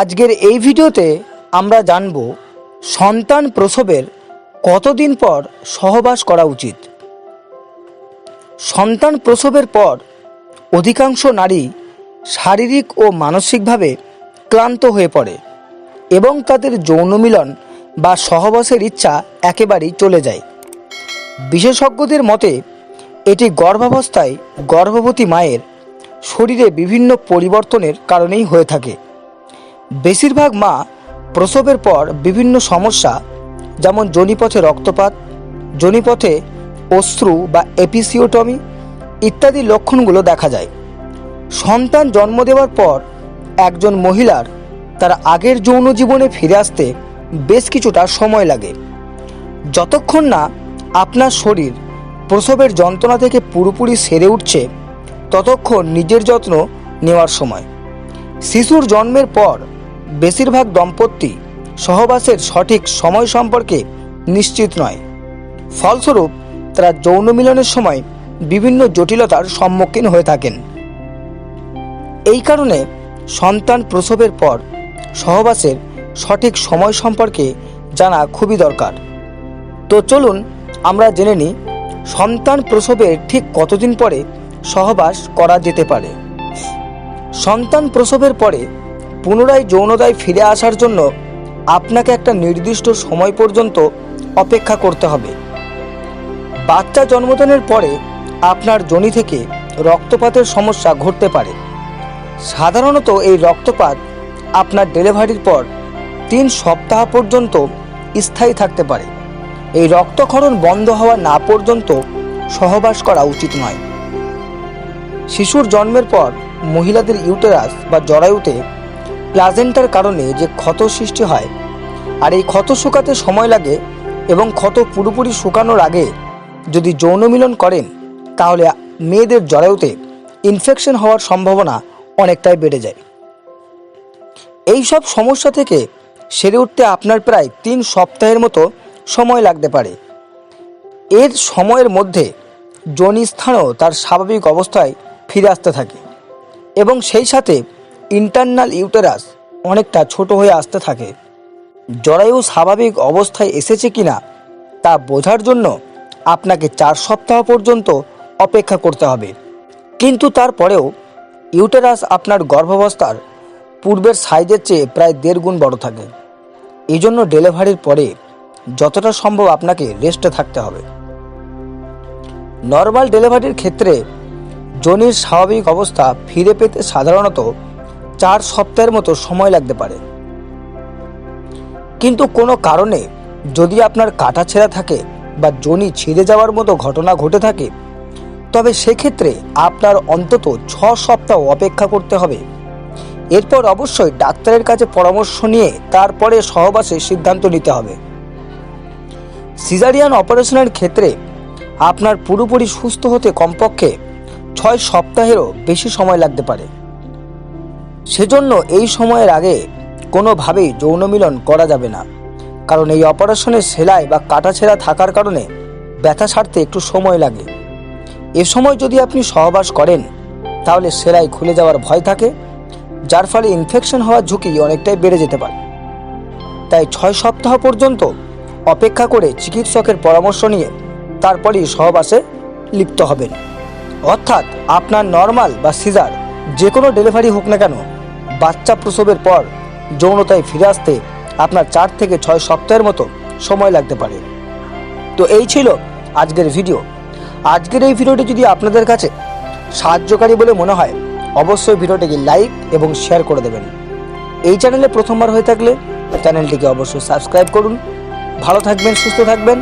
আজকের এই ভিডিওতে আমরা জানব সন্তান প্রসবের কতদিন পর সহবাস করা উচিত। সন্তান প্রসবের পর অধিকাংশ নারী শারীরিক ও মানসিকভাবে ক্লান্ত হয়ে পড়ে এবং তাদের যৌন মিলন বা সহবাসের ইচ্ছা একেবারেই চলে যায়। বিশেষজ্ঞদের মতে, এটি গর্ভাবস্থায় গর্ভবতী মায়ের শরীরে বিভিন্ন পরিবর্তনের কারণেই হয়ে থাকে। বেশিরভাগ মা প্রসবের পর বিভিন্ন সমস্যা, যেমন যোনিপথে রক্তপাত যোনিপথে অশ্রু বা এপিসিওটমি ইত্যাদি লক্ষণগুলো দেখা যায়। সন্তান জন্ম দেওয়ার পর একজন মহিলার তার আগের যৌন জীবনে ফিরে আসতে বেশ কিছুটা সময় লাগে। যতক্ষণ না আপনার শরীর প্রসবের যন্ত্রণা থেকে পুরোপুরি সেরে উঠছে, ততক্ষণ নিজের যত্ন নেওয়ার সময়। শিশুর জন্মের পর বেশিরভাগ দম্পতি সহবাসের সঠিক সময় সম্পর্কে নিশ্চিত নয়। ফলস্বরূপ, তারা যৌন মিলনের সময় বিভিন্ন জটিলতার সম্মুখীন হয়ে থাকেন। এই কারণে সন্তান প্রসবের পর সহবাসের সঠিক সময় সম্পর্কে জানা খুবই দরকার। তো চলুন আমরা জেনে নিই, সন্তান প্রসবের ঠিক কতদিন পরে সহবাস করা যেতে পারে। সন্তান প্রসবের পরে পুনরায় যৌনতায় ফিরে আসার জন্য আপনাকে একটা নির্দিষ্ট সময় পর্যন্ত অপেক্ষা করতে হবে। বাচ্চা জন্মদানের পরে আপনার জনি থেকে রক্তপাতের সমস্যা ঘটতে পারে। সাধারণত এই রক্তপাত আপনার ডেলিভারির পর তিন সপ্তাহ পর্যন্ত স্থায়ী থাকতে পারে। এই রক্তক্ষরণ বন্ধ হওয়া না পর্যন্ত সহবাস করা উচিত নয়। শিশুর জন্মের পর মহিলাদের ইউটেরাস বা জরায়ুতে প্লাজেন্টার কারণে যে ক্ষত সৃষ্টি হয়, আর এই ক্ষত শুকাতে সময় লাগে এবং ক্ষত পুরোপুরি শুকানোর আগে যদি যৌন মিলন করেন, তাহলে মেয়েদের জরায়ুতে ইনফেকশন হওয়ার সম্ভাবনা অনেকটাই বেড়ে যায়। এই সব সমস্যা থেকে সেরে উঠতে আপনার প্রায় তিন সপ্তাহের মতো সময় লাগতে পারে। এর সময়ের মধ্যে যোনি স্থানও তার স্বাভাবিক অবস্থায় ফিরে আসতে থাকে এবং সেই সাথে ইন্টারনাল ইউটেরাস অনেকটা ছোট হয়ে আসতে থাকে। জরায়ু স্বাভাবিক অবস্থায় এসেছে কিনা তা বোঝার জন্য আপনাকে চার সপ্তাহ পর্যন্ত অপেক্ষা করতে হবে। কিন্তু তারপরেও ইউটেরাস আপনার গর্ভাবস্থার পূর্বের সাইজের চেয়ে প্রায় দেড় গুণ বড় থাকে। এই জন্য ডেলিভারির পরে যতটা সম্ভব আপনাকে রেস্টে থাকতে হবে। নর্মাল ডেলিভারির ক্ষেত্রে যোনির স্বাভাবিক অবস্থা ফিরে পেতে সাধারণত চার সপ্তাহের মতো সময় লাগতে পারে। কিন্তু কোনো কারণে যদি আপনার কাটা ছেঁড়া থাকে বা জনি ছিঁড়ে যাওয়ার মতো ঘটনা ঘটে থাকে, তবে সেক্ষেত্রে আপনার অন্তত ছ সপ্তাহ অপেক্ষা করতে হবে। এরপর অবশ্যই ডাক্তারের কাছে পরামর্শ নিয়ে তারপরে সহবাসে সিদ্ধান্ত নিতে হবে। সিজারিয়ান অপারেশনের ক্ষেত্রে আপনার পুরোপুরি সুস্থ হতে কমপক্ষে ছয় সপ্তাহেরও বেশি সময় লাগতে পারে। সেজন্য এই সময়ের আগে কোনোভাবেই যৌন মিলন করা যাবে না। কারণ এই অপারেশনে সেলাই বা কাটাছেঁড়া থাকার কারণে ব্যথা সারতে একটু সময় লাগে। এ সময় যদি আপনি সহবাস করেন, তাহলে সেলাই খুলে যাওয়ার ভয় থাকে, যার ফলে ইনফেকশন হওয়ার ঝুঁকি অনেকটাই বেড়ে যেতে পারে। তাই ছয় সপ্তাহ পর্যন্ত অপেক্ষা করে চিকিৎসকের পরামর্শ নিয়ে তারপরেই সহবাসে লিপ্ত হবেন। অর্থাৎ আপনার নর্মাল বা সিজার যে কোনো ডেলিভারি হোক না কেন, বাচ্চা প্রসবের পর যৌনতায় ফিরে আসতে আপনার চার থেকে ছয় সপ্তাহের মতো সময় লাগতে পারে। তো এই ছিল আজকের ভিডিও। আজকের এই ভিডিওটি যদি আপনাদের কাছে সাহায্যকারী বলে মনে হয়, অবশ্যই ভিডিওটিকে লাইক এবং শেয়ার করে দেবেন। এই চ্যানেলে প্রথমবার হয়ে থাকলে চ্যানেলটিকে অবশ্যই সাবস্ক্রাইব করুন। ভালো থাকবেন, সুস্থ থাকবেন।